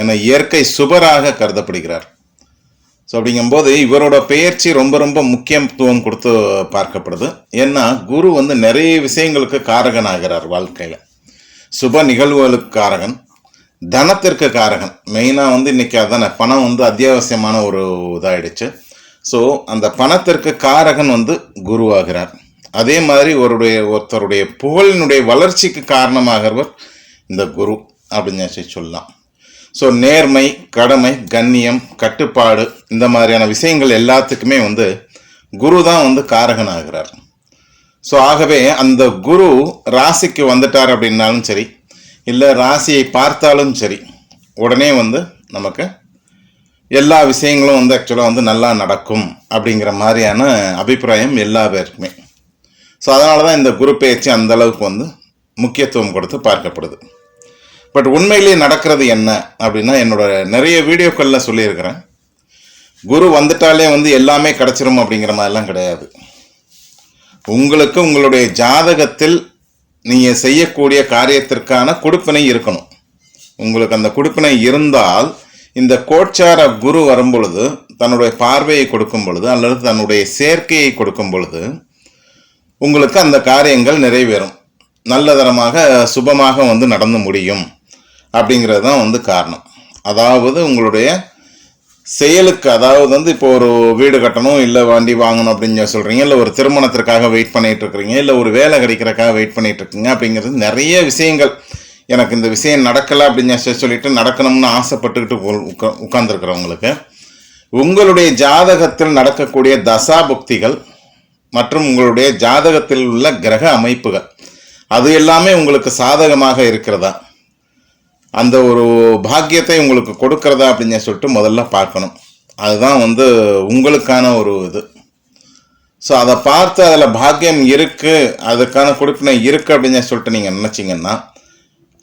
என இயற்கை சுபராக கருதப்படுகிறார். ஸோ அப்படிங்கும்போது இவரோட பெயர்ச்சி ரொம்ப ரொம்ப முக்கியத்துவம் கொடுத்து பார்க்கப்படுது. ஏன்னா குரு வந்து நிறைய விஷயங்களுக்கு காரகனாகிறார் வாழ்க்கையில். சுப நிகழ்வுகளுக்கு காரகன் தனத்திற்கு காரகன். மெயினாக வந்து இன்றைக்கி அதானே பணம் வந்து அத்தியாவசியமான ஒரு இதாயிடுச்சு. ஸோ அந்த பணத்திற்கு காரகன் வந்து குருவாகிறார். அதே மாதிரி ஒருடைய ஒருத்தருடைய புகழினுடைய வளர்ச்சிக்கு காரணமாகிறவர் இந்த குரு அப்படின்னு சொல்லி சொல்லலாம். ஸோ நேர்மை கடமை கண்ணியம் கட்டுப்பாடு இந்த மாதிரியான விஷயங்கள் எல்லாத்துக்குமே வந்து குரு தான் வந்து காரகன் ஆகிறார் ஸோ ஆகவே அந்த குரு ராசிக்கு வந்துட்டார் அப்படின்னாலும் சரி இல்லை ராசியை பார்த்தாலும் சரி உடனே வந்து நமக்கு எல்லா விஷயங்களும் வந்து ஆக்சுவலாக வந்து நல்லா நடக்கும் அப்படிங்கிற மாதிரியான அபிப்பிராயம் எல்லா பேருக்குமே. ஸோ அதனால தான் இந்த குரு பயிற்சி அந்த அளவுக்கு வந்து முக்கியத்துவம் கொடுத்து பார்க்கப்படுது. பட் உண்மையிலேயே நடக்கிறது என்ன அப்படின்னா என்னோட நிறைய வீடியோக்களில் சொல்லியிருக்கிறேன். குரு வந்துட்டாலே வந்து எல்லாமே கிடச்சிரும் அப்படிங்கிற மாதிரிலாம் கிடையாது. உங்களுக்கு உங்களுடைய ஜாதகத்தில் நீங்கள் செய்யக்கூடிய காரியத்திற்கான கொடுப்பினை இருக்கணும். உங்களுக்கு அந்த கொடுப்பினை இருந்தால் இந்த கோட்சார குரு வரும் பொழுது தன்னுடைய பார்வையை கொடுக்கும் பொழுது அல்லது தன்னுடைய சேர்க்கையை கொடுக்கும் பொழுது உங்களுக்கு அந்த காரியங்கள் நிறைவேறும். நல்லதரமாக சுபமாக வந்து நடந்து முடியும். அப்படிங்கிறது தான் வந்து காரணம். அதாவது உங்களுடைய செயலுக்கு அதாவது வந்து இப்போ ஒரு வீடு கட்டணும் இல்லை வண்டி வாங்கணும் அப்படின்னு சொல்கிறீங்க இல்லை ஒரு திருமணத்திற்காக வெயிட் பண்ணிகிட்டு இருக்கிறீங்க இல்லை ஒரு வேலை கிடைக்கிறக்காக வெயிட் பண்ணிகிட்டு இருக்கீங்க அப்படிங்கிறது நிறைய விஷயங்கள். எனக்கு இந்த விஷயம் நடக்கலை அப்படின்னு சொல்லி சொல்லிட்டு நடக்கணும்னு ஆசைப்பட்டுக்கிட்டு உட்கா உட்காந்துருக்குறவங்களுக்கு உங்களுடைய ஜாதகத்தில் நடக்கக்கூடிய தசாபுக்திகள் மற்றும் உங்களுடைய ஜாதகத்தில் உள்ள கிரக அமைப்புகள் அது எல்லாமே உங்களுக்கு சாதகமாக இருக்கிறதா? அந்த ஒரு பாக்கியத்தை உங்களுக்கு கொடுக்கறதா அப்படின்னு சொல்லிட்டு முதல்ல பார்க்கணும். அதுதான் வந்து உங்களுக்கான ஒரு இது. ஸோ அதை பார்த்து அதில் பாக்கியம் இருக்குது அதுக்கான கொடுப்பினை இருக்கு அப்படின்னு சொல்லிட்டு நீங்கள் நினச்சிங்கன்னா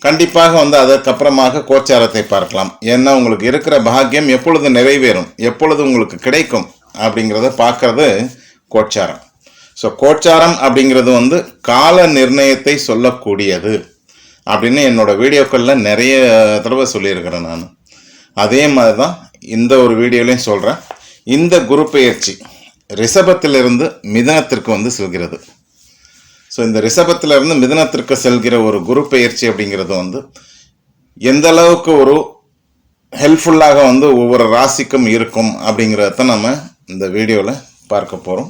கண்டிப்பாக வந்து அதற்கப்புறமாக கோச்சாரத்தை பார்க்கலாம். ஏன்னா உங்களுக்கு இருக்கிற பாக்கியம் எப்பொழுது நிறைவேறும் எப்பொழுது உங்களுக்கு கிடைக்கும் அப்படிங்கிறத பார்க்கறது கோச்சாரம். ஸோ கோச்சாரம் அப்படிங்கிறது வந்து கால நிர்ணயத்தை சொல்லக்கூடியது. அப்படின்னு என்னோட வீடியோக்களில் நிறைய தடவை சொல்லியிருக்கிறேன் நான். அதே மாதிரி தான் இந்த ஒரு வீடியோலையும் சொல்கிறேன் இந்த குரு பெயர்ச்சி ரிஷபத்திலிருந்து மிதனத்திற்கு வந்து செல்கிறது. ஸோ இந்த ரிஷபத்திலிருந்து மிதனத்திற்கு செல்கிற ஒரு குரு பெயர்ச்சி அப்படிங்கிறது வந்து எந்த அளவுக்கு ஒரு ஹெல்ப்ஃபுல்லாக வந்து ஒவ்வொரு ராசிக்கும் இருக்கும் அப்படிங்கிறத நம்ம இந்த வீடியோவில் பார்க்க போகிறோம்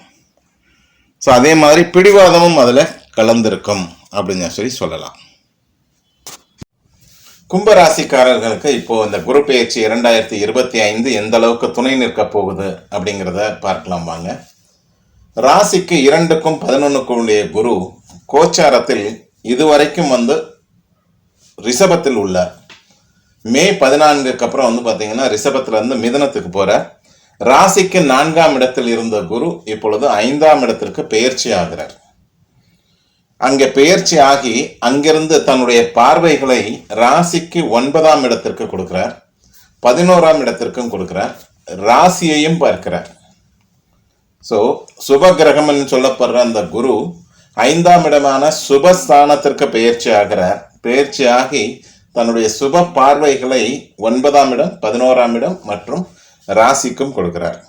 ஸோ அதே மாதிரி பிடிவாதமும் அதில் கலந்திருக்கும் அப்படின்னு சொல்லி சொல்லலாம். கும்பராசிக்காரர்களுக்கு இப்போது இந்த குரு பயிற்சி இரண்டாயிரத்தி இருபத்தி ஐந்து எந்த அளவுக்கு துணை நிற்க போகுது அப்படிங்கிறத பார்க்கலாம் வாங்க. ராசிக்கு இரண்டுக்கும் பதினொன்றுக்கும் உடைய குரு கோச்சாரத்தில் இதுவரைக்கும் வந்து ரிஷபத்தில் உள்ள மே பதினான்குக்கு அப்புறம் வந்து பார்த்தீங்கன்னா ரிஷபத்துலேருந்து மிதனத்துக்கு போகிற ராசிக்கு நான்காம் இடத்தில் இருந்த குரு இப்பொழுது ஐந்தாம் இடத்திற்கு பெயர்ச்சி ஆகிறார். அங்கே பெயர்ச்சி ஆகி அங்கிருந்து தன்னுடைய பார்வைகளை ராசிக்கு ஒன்பதாம் இடத்திற்கு கொடுக்கிறார். பதினோராம் இடத்திற்கும் கொடுக்கிறார். ராசியையும் பார்க்கிறார். ஸோ சுப கிரகம்னு சொல்லப்படுற அந்த குரு ஐந்தாம் இடமான சுபஸ்தானத்திற்கு பெயர்ச்சி ஆகிறார். பெயர்ச்சி ஆகி தன்னுடைய சுப பார்வைகளை ஒன்பதாம் இடம் பதினோராம் இடம் மற்றும் ராசிக்கும் கொடுக்குறார்.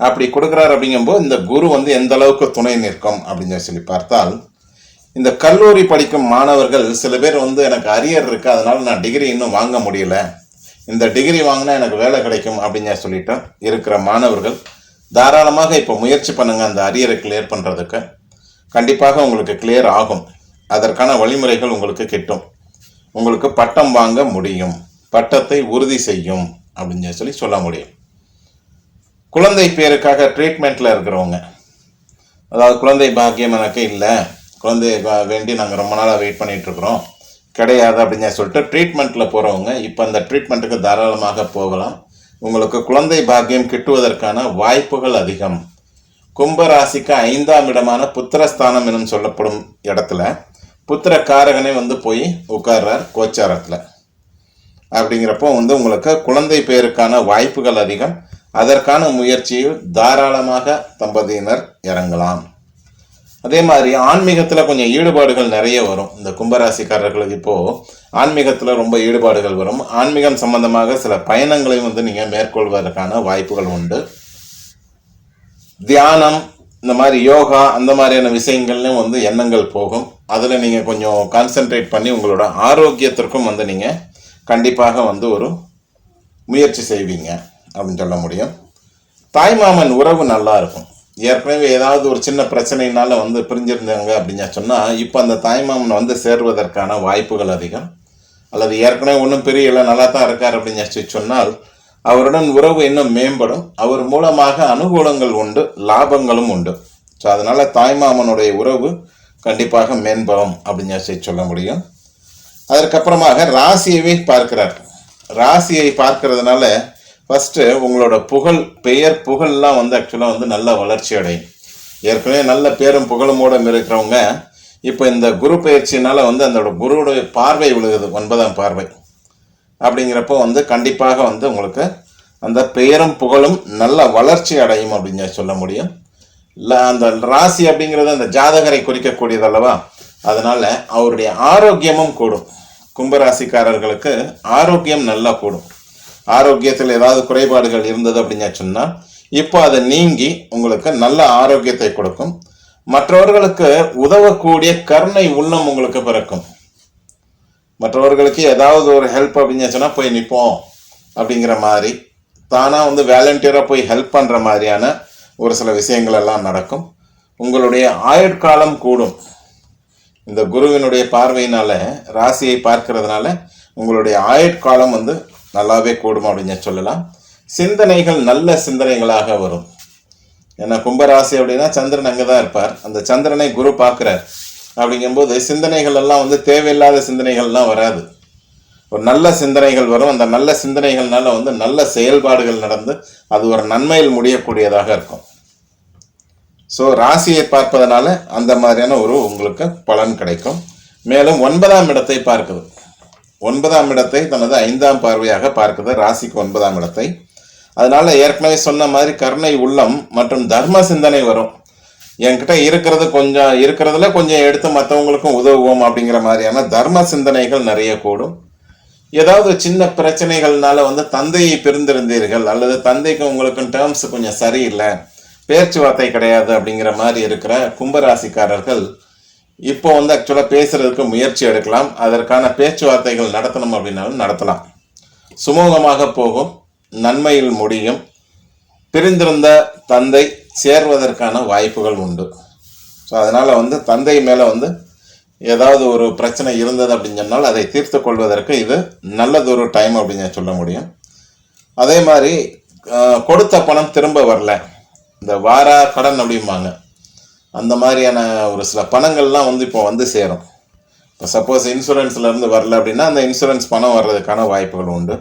அப்படி கொடுக்குறார் அப்படிங்கும்போது இந்த குரு வந்து எந்த அளவுக்கு துணை நிற்கும் அப்படின்னு சொல்லி பார்த்தால் இந்த கல்லூரி படிக்கும் மாணவர்கள் சில பேர் வந்து எனக்கு அரியர் இருக்குது அதனால் நான் டிகிரி இன்னும் வாங்க முடியல. இந்த டிகிரி வாங்கினா எனக்கு வேலை கிடைக்கும் அப்படின்னு சொல்லிட்டு இருக்கிற மாணவர்கள் தாராளமாக இப்போ முயற்சி பண்ணுங்க அந்த அரியரை கிளியர் பண்ணுறதுக்கு கண்டிப்பாக உங்களுக்கு கிளியர் ஆகும். அதற்கான வழிமுறைகள் உங்களுக்கு கிட்டும். உங்களுக்கு பட்டம் வாங்க முடியும். பட்டத்தை உறுதி செய்யும். அப்படின்னு சொல்லி சொல்ல முடியும். குழந்தை பேருக்காக ட்ரீட்மெண்ட்டில் இருக்கிறவங்க. அதாவது குழந்தை பாக்கியம் எனக்கு இல்லை. குழந்தை வேண்டி நாங்கள் ரொம்ப நாளாக வெயிட் பண்ணிகிட்ருக்குறோம் கிடையாது அப்படின்னு சொல்லிட்டு ட்ரீட்மெண்ட்டில் போகிறவங்க இப்போ அந்த ட்ரீட்மெண்ட்டுக்கு தாராளமாக போகலாம். உங்களுக்கு குழந்தை பாக்கியம் கிட்டுவதற்கான வாய்ப்புகள் அதிகம். கும்பராசிக்கு ஐந்தாம் இடமான புத்திரஸ்தானம் எனும் சொல்லப்படும் இடத்துல புத்திர காரகனே வந்து போய் உட்கார்றார் கோச்சாரத்தில். அப்படிங்கிறப்போ வந்து உங்களுக்கு குழந்தை பேருக்கான வாய்ப்புகள் அதிகம். அதற்கான முயற்சியில் தாராளமாக தம்பதியினர் இறங்கலாம். அதே மாதிரி ஆன்மீகத்தில் கொஞ்சம் ஈடுபாடுகள் நிறைய வரும். இந்த கும்பராசிக்காரர்களுக்கு இப்போது ஆன்மீகத்தில் ரொம்ப ஈடுபாடுகள் வரும். ஆன்மீகம் சம்பந்தமாக சில பயணங்களையும் வந்து நீங்கள் மேற்கொள்வதற்கான வாய்ப்புகள் உண்டு. தியானம் இந்த மாதிரி யோகா அந்த மாதிரியான விஷயங்கள்லையும் வந்து எண்ணங்கள் போகும். அதில் நீங்கள் கொஞ்சம் கான்சென்ட்ரேட் பண்ணி உங்களோட ஆரோக்கியத்திற்கும் வந்து நீங்கள் கண்டிப்பாக வந்து ஒரு முயற்சி செய்வீங்க அப்படின்னு சொல்ல முடியும். தாய்மாமன் உறவு நல்லா இருக்கும். ஏற்கனவே ஏதாவது ஒரு சின்ன பிரச்சனைனால வந்து பிரிஞ்சிருந்தாங்க அப்படின்னு சொன்னால் இப்போ அந்த தாய்மாமன் வந்து சேர்வதற்கான வாய்ப்புகள் அதிகம். அல்லது ஏற்கனவே ஒன்றும் பெரியல நல்லா தான் இருக்கார் அப்படின்னு சொன்னால் அவருடன் உறவு இன்னும் மேம்படும். அவர் மூலமாக அனுகூலங்கள் உண்டு லாபங்களும் உண்டு. ஸோ அதனால் தாய்மாமனுடைய உறவு கண்டிப்பாக மேம்படும் அப்படின்னு சொல்ல முடியும். அதற்கப்புறமாக ராசியவே பார்க்கிறார். ராசியை பார்க்கறதுனால ஃபஸ்ட்டு உங்களோட புகழ் பெயர் புகழ்லாம் வந்து ஆக்சுவலாக வந்து நல்ல வளர்ச்சி அடையும். ஏற்கனவே நல்ல பேரும் புகழுமோட இருக்கிறவங்க இப்போ இந்த குரு பயிற்சினால் வந்து அந்தோட குருவுடைய பார்வை விழுகுது ஒன்பதாம் பார்வை. அப்படிங்கிறப்போ வந்து கண்டிப்பாக வந்து உங்களுக்கு அந்த பெயரும் புகழும் நல்ல வளர்ச்சி அடையும் அப்படின்னு சொல்ல முடியும். இல்லை அந்த ராசி அப்படிங்கிறது அந்த ஜாதகரை குறிக்கக்கூடியது அல்லவா? அதனால் அவருடைய ஆரோக்கியமும் கூடும். கும்பராசிக்காரர்களுக்கு ஆரோக்கியம் நல்லா கூடும். ஆரோக்கியத்தில் ஏதாவது குறைபாடுகள் இருந்தது அப்படின்னு சொன்னால் இப்போ அதை நீங்கி உங்களுக்கு நல்ல ஆரோக்கியத்தை கொடுக்கும். மற்றவர்களுக்கு உதவக்கூடிய கருணை உள்ளம் உங்களுக்கு பிறக்கும். மற்றவர்களுக்கு ஏதாவது ஒரு ஹெல்ப் அப்படின்னு சொன்னால் போய் நிற்போம் அப்படிங்கிற மாதிரி. தானாக வந்து வேலண்டியராக போய் ஹெல்ப் பண்ணுற மாதிரியான ஒரு சில விஷயங்கள் எல்லாம் நடக்கும். உங்களுடைய ஆயுட்காலம் கூடும். இந்த குருவினுடைய பார்வையினால ராசியை பார்க்கறதுனால உங்களுடைய ஆயுட்காலம் வந்து நல்லாவே கூடும் அப்படின்னு சொல்லலாம். சிந்தனைகள் நல்ல சிந்தனைகளாக வரும். ஏன்னா கும்பராசி அப்படின்னா சந்திரன் அங்கே தான் இருப்பார். அந்த சந்திரனை குரு பார்க்குறார். அப்படிங்கும்போது சிந்தனைகள் எல்லாம் வந்து தேவையில்லாத சிந்தனைகள்லாம் வராது. ஒரு நல்ல சிந்தனைகள் வரும். அந்த நல்ல சிந்தனைகள்னால வந்து நல்ல செயல்பாடுகள் நடந்து அது ஒரு நன்மையில் முடியக்கூடியதாக இருக்கும். ஸோ ராசியை பார்ப்பதனால அந்த மாதிரியான ஒரு உங்களுக்கு பலன் கிடைக்கும். மேலும் ஒன்பதாம் இடத்தை பார்க்குது. ஒன்பதாம் இடத்தை தனது ஐந்தாம் பார்வையாக பார்க்குது. ராசிக்கு ஒன்பதாம் இடத்தை. அதனால் ஏற்கனவே சொன்ன மாதிரி கருணை உள்ளம் மற்றும் தர்ம சிந்தனை வரும். என்கிட்ட இருக்கிறது கொஞ்சம் இருக்கிறதுல கொஞ்சம் எடுத்து மற்றவங்களுக்கும் உதவுவோம் அப்படிங்கிற மாதிரியான தர்ம சிந்தனைகள் நிறைய கூடும். ஏதாவது சின்ன பிரச்சனைகள்னால வந்து தந்தையை பிரிந்திருந்தீர்கள் அல்லது தந்தைக்கு உங்களுக்கும் டேர்ம்ஸ் கொஞ்சம் சரியில்லை. பேச்சுவார்த்தை கிடையாது அப்படிங்கிற மாதிரி இருக்கிற கும்பராசிக்காரர்கள் இப்போ வந்து ஆக்சுவலாக பேசுறதுக்கு முயற்சி எடுக்கலாம். அதற்கான பேச்சுவார்த்தைகள் நடத்தணும் அப்படின்னாலும் நடத்தலாம். சுமூகமாக போகும் நன்மையில் முடியும். பிரிந்திருந்த தந்தை சேர்வதற்கான வாய்ப்புகள் உண்டு. ஸோ அதனால் வந்து தந்தை மேலே வந்து ஏதாவது ஒரு பிரச்சனை இருந்தது அப்படின்னு சொன்னால் அதை தீர்த்து கொள்வதற்கு இது நல்லதொரு டைம் அப்படின்னு சொல்ல முடியும். அதே மாதிரி கொடுத்த பணம் திரும்ப வரல. இந்த வாரா கடன் அப்படிம்பாங்க. அந்த மாதிரியான ஒரு சில பணங்கள்லாம் வந்து இப்போ வந்து சேரும். இப்போ சப்போஸ் இன்சூரன்ஸ்லேருந்து வரல அப்படின்னா அந்த இன்சூரன்ஸ் பணம் வர்றதுக்கான வாய்ப்புகள் உண்டு.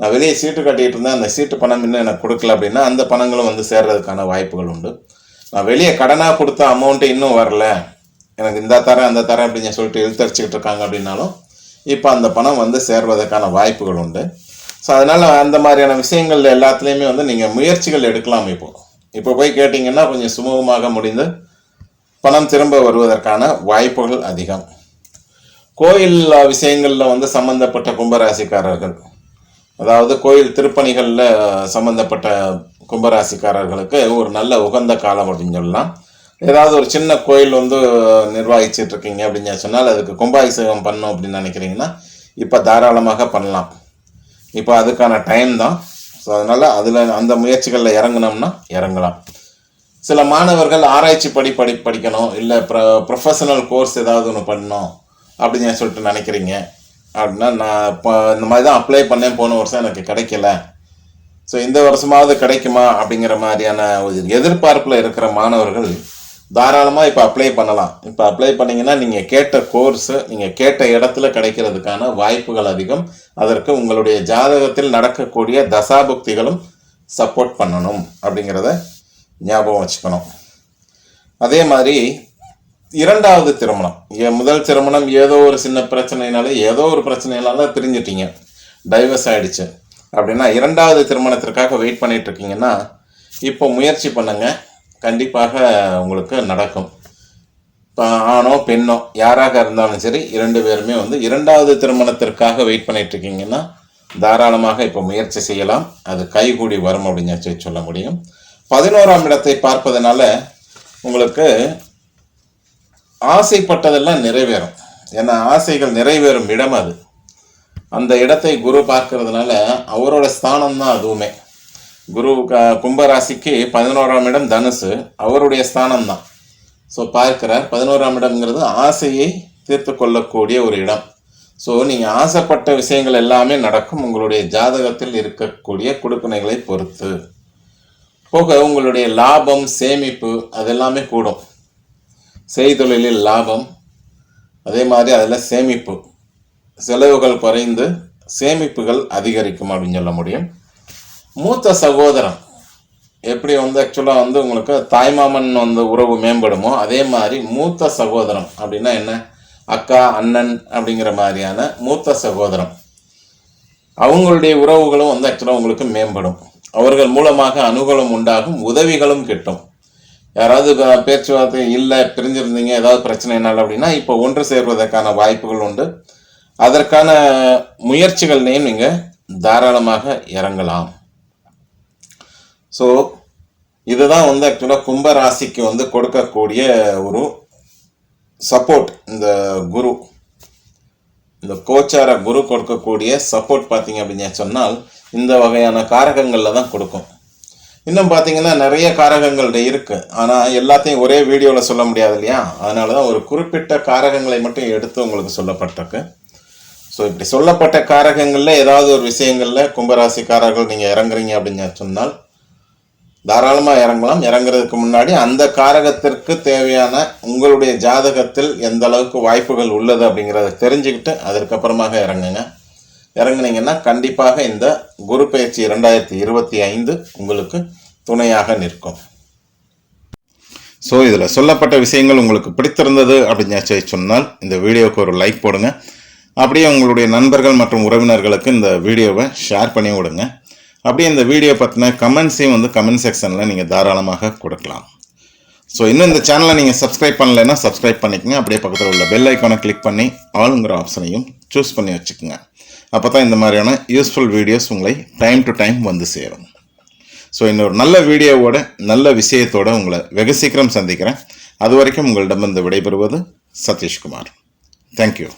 நான் வெளியே சீட்டு கட்டிகிட்டு இருந்தேன் அந்த சீட்டு பணம் இன்னும் எனக்கு கொடுக்கல அப்படின்னா அந்த பணங்களும் வந்து சேர்றதுக்கான வாய்ப்புகள் உண்டு. நான் வெளியே கடனாக கொடுத்த அமௌண்ட்டு இன்னும் வரல. எனக்கு இந்த தரேன் அந்த தரேன் அப்படின்னு சொல்லிட்டு இழுத்தரிச்சிக்கிட்டு இருக்காங்க அப்படின்னாலும் இப்போ அந்த பணம் வந்து சேர்வதற்கான வாய்ப்புகள் உண்டு. ஸோ அதனால் அந்த மாதிரியான விஷயங்கள் எல்லாத்துலேயுமே வந்து நீங்கள் முயற்சிகள் எடுக்கலாம் இப்போது இப்போ போய் கேட்டிங்கன்னா கொஞ்சம் சுமூகமாக முடிந்து பணம் திரும்ப வருவதற்கான வாய்ப்புகள் அதிகம். கோயில் விஷயங்களில் வந்து சம்பந்தப்பட்ட கும்பராசிக்காரர்கள் அதாவது கோயில் திருப்பணிகளில் சம்பந்தப்பட்ட கும்பராசிக்காரர்களுக்கு ஒரு நல்ல உகந்த காலம் அப்படின்னு சொல்லலாம். ஏதாவது ஒரு சின்ன கோயில் வந்து நிர்வகிச்சிட்டு இருக்கீங்க அப்படின்னு சொன்னால் அதுக்கு கும்பாபிஷேகம் பண்ணும் அப்படின்னு நினைக்கிறீங்கன்னா இப்போ தாராளமாக பண்ணலாம். இப்போ அதுக்கான டைம் தான். ஸோ அதனால் அதில் அந்த முயற்சிகளில் இறங்குனோம்னா இறங்கலாம். சில மாணவர்கள் ஆராய்ச்சி படி படி படிக்கணும் இல்லை ப்ர ப்ரொஃபஷனல் கோர்ஸ் ஏதாவது ஒன்று பண்ணணும் அப்படின்னு சொல்லிட்டு நினைக்கிறீங்க. அப்படின்னா நான் இப்போ இந்த மாதிரி தான் அப்ளை பண்ணேன் போன வருஷம் எனக்கு கிடைக்கல. ஸோ இந்த வருஷமாவது கிடைக்குமா அப்படிங்கிற மாதிரியான ஒரு எதிர்பார்ப்பில் இருக்கிற மாணவர்கள் தாராளமாக இப்போ அப்ளை பண்ணலாம். இப்போ அப்ளை பண்ணிங்கன்னா நீங்கள் கேட்ட கோர்ஸு நீங்கள் கேட்ட இடத்துல கிடைக்கிறதுக்கான வாய்ப்புகள் அதிகம். அதற்கு உங்களுடைய ஜாதகத்தில் நடக்கக்கூடிய தசாபுக்திகளும் சப்போர்ட் பண்ணணும் அப்படிங்கிறத ஞாபகம் வச்சுக்கணும். அதே மாதிரி இரண்டாவது திருமணம். என் முதல் திருமணம் ஏதோ ஒரு சின்ன பிரச்சனைனால ஏதோ ஒரு பிரச்சனைனால பிரிஞ்சிட்டீங்க. டைவர்ஸ் ஆகிடுச்சு அப்படின்னா இரண்டாவது திருமணத்திற்காக வெயிட் பண்ணிட்டு இருக்கீங்கன்னா இப்போ முயற்சி பண்ணுங்கள் கண்டிப்பாக உங்களுக்கு நடக்கும். இப்போ ஆணோ பெண்ணோ யாராக இருந்தாலும் சரி இரண்டு பேருமே வந்து இரண்டாவது திருமணத்திற்காக வெயிட் பண்ணிட்டு இருக்கீங்கன்னா தாராளமாக இப்போ முயற்சி செய்யலாம். அது கைகூடி வரும் அப்படின்னு சொல்லி சொல்ல முடியும். பதினோராம் இடத்தை பார்ப்பதனால உங்களுக்கு ஆசைப்பட்டதெல்லாம் நிறைவேறும். ஏன்னா ஆசைகள் நிறைவேறும் இடம் அது. அந்த இடத்தை குரு பார்க்கறதுனால அவரோட ஸ்தானம் தான் அதுவுமே. குரு க- கும்பராசிக்கு பதினோராம் இடம் தனுசு. அவருடைய ஸ்தானம் தான் ஸோ பார்க்கிறார் பதினோராம் இடம்ங்கிறது ஆசையை தீர்த்து கொள்ளக்கூடிய ஒரு இடம். ஸோ நீங்கள் ஆசைப்பட்ட விஷயங்கள் எல்லாமே நடக்கும். உங்களுடைய ஜாதகத்தில் இருக்கக்கூடிய கொடுப்பினைகளை பொறுத்து. போக உங்களுடைய லாபம் சேமிப்பு அதெல்லாமே கூடும். செய்தொழிலில் லாபம் அதே மாதிரி அதில் சேமிப்பு. செலவுகள் குறைந்து சேமிப்புகள் அதிகரிக்கும் அப்படின்னு சொல்ல முடியும். மூத்த சகோதரன் எப்படி வந்து ஆக்சுவலாக வந்து உங்களுக்கு தாய்மாமன் வந்து உறவு மேம்படுமோ அதே மாதிரி மூத்த சகோதரம் அப்படின்னா என்ன? அக்கா அண்ணன் அப்படிங்கிற மாதிரியான மூத்த சகோதரம் அவங்களுடைய உறவுகளும் வந்து ஆக்சுவலாக உங்களுக்கு மேம்படும். அவர்கள் மூலமாக அனுகூலம் உண்டாகும் உதவிகளும் கிட்டும். யாராவது பேச்சுவார்த்தை இல்லை பிரிஞ்சிருந்தீங்க ஏதாவது பிரச்சனைனால அப்படின்னா இப்போ ஒன்று சேர்வதற்கான வாய்ப்புகள் உண்டு. அதற்கான முயற்சிகள்லையும் நீங்கள் தாராளமாக இறங்கலாம். ஸோ இதுதான் வந்து ஆக்சுவலாக கும்ப ராசிக்கு வந்து கொடுக்கக்கூடிய ஒரு சப்போர்ட் இந்த குரு இந்த கோச்சார குரு கொடுக்கக்கூடிய சப்போர்ட் பார்த்தீங்க அப்படின்னு சொன்னால் இந்த வகையான காரகங்களில் தான் கொடுக்கும். இன்னும் பார்த்தீங்கன்னா நிறைய காரகங்கள்ட இருக்குது ஆனால் எல்லாத்தையும் ஒரே வீடியோவில் சொல்ல முடியாது இல்லையா? அதனால தான் ஒரு குறிப்பிட்ட காரகங்களை மட்டும் எடுத்து உங்களுக்கு சொல்லப்பட்டிருக்கு. ஸோ இப்படி சொல்லப்பட்ட காரகங்களில் ஏதாவது ஒரு விஷயங்களில் கும்பராசிக்காரர்கள் நீங்கள் இறங்குறீங்க அப்படின்னு சொன்னால் தாராளமாக இறங்கலாம். இறங்குறதுக்கு முன்னாடி அந்த காரகத்திற்கு தேவையான உங்களுடைய ஜாதகத்தில் எந்த அளவுக்கு வாய்ப்புகள் உள்ளது அப்படிங்கிறத தெரிஞ்சுக்கிட்டு அதற்கப்புறமாக இறங்குங்க. இறங்குனீங்கன்னா கண்டிப்பாக இந்த குரு பயிற்சி இரண்டாயிரத்தி இருபத்தி ஐந்து உங்களுக்கு துணையாக நிற்கும். ஸோ இதில் சொல்லப்பட்ட விஷயங்கள் உங்களுக்கு பிடித்திருந்தது அப்படின்னு சொன்னால் இந்த வீடியோவுக்கு ஒரு லைக் போடுங்க. அப்படியே உங்களுடைய நண்பர்கள் மற்றும் உறவினர்களுக்கு இந்த வீடியோவை ஷேர் பண்ணி விடுங்க. அப்படியே இந்த வீடியோ பற்றின கமெண்ட்ஸையும் வந்து கமெண்ட் செக்ஷனில் நீங்கள் தாராளமாக கொடுக்கலாம். ஸோ இன்னும் இந்த சேனலை நீங்கள் சப்ஸ்கிரைப் பண்ணலைன்னா சப்ஸ்கிரைப் பண்ணிக்கங்க. அப்படியே பக்கத்தில் உள்ள பெல் ஐக்கானை கிளிக் பண்ணி ஆளுங்கிற ஆப்ஷனையும் சூஸ் பண்ணி வச்சுக்கோங்க. அப்போ தான் இந்த மாதிரியான யூஸ்ஃபுல் வீடியோஸ் உங்களை டைம் டு டைம் வந்து சேரும். ஸோ இன்னொரு நல்ல வீடியோவோட நல்ல விஷயத்தோட உங்களை வெகு சீக்கிரம் சந்திக்கிறேன். அது வரைக்கும் உங்களிடமிருந்து விடைபெறுவது சதீஷ்குமார். தேங்க்யூ